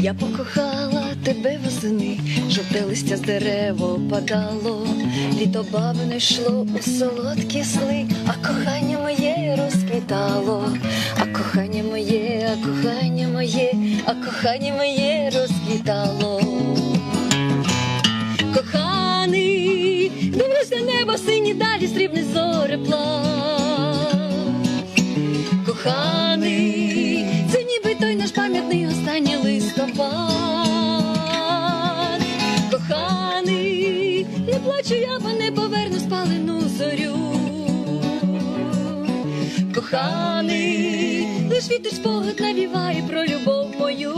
Я покохала тебе восени, жовте листя з дерев опадало, літо бабине йшло у солодкі сли, а кохання моє розквітало, а кохання моє, а кохання моє, а кохання моє розквітало. Листопад. Коханий, не плачу я, бо не поверну спалену зорю. Коханий, лиш вітер спогад навіває про любов мою.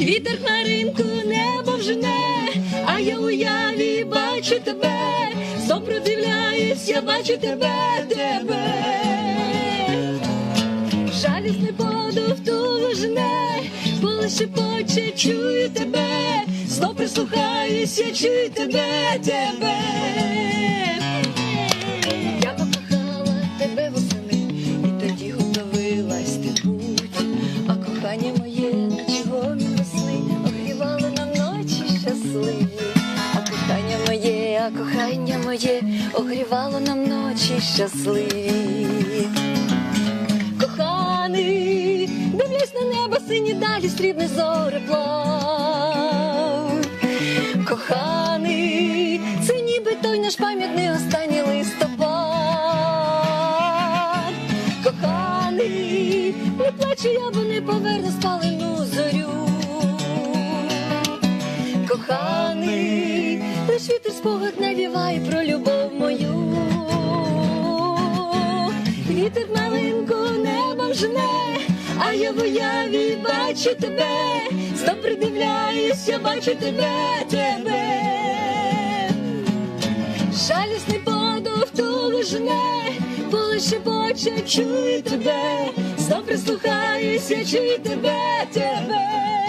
Вітер хмаринку небо вжене, а я у яві бачу тебе, знов продивляюсь, я бачу тебе, тебе. Жалісний жне, поле чую тебе, знов прислухаюсь, я чую тебе, тебе. Я покохала тебе восени, і тоді готовилась ти будь, а кохання моє, наче гомін весни, огрівало нам ночі щасливі, а кохання моє, а кохання моє, огрівало нам ночі щасливі. Сині далі срібне зореплав. Коханий, це ніби той наш пам'ятний останній листопад. Коханий, не плачу я, бо не поверну спалену зорю. Коханий, лиш вітер спогад навіває про любов мою. Вітер малинку небом жне, а я в уяві бачу тебе, знов придивляюсь, я бачу тебе, тебе. Жалісний подув тулу жне, полише боче, чую тебе, знов прислухаюсь, я чую тебе, тебе.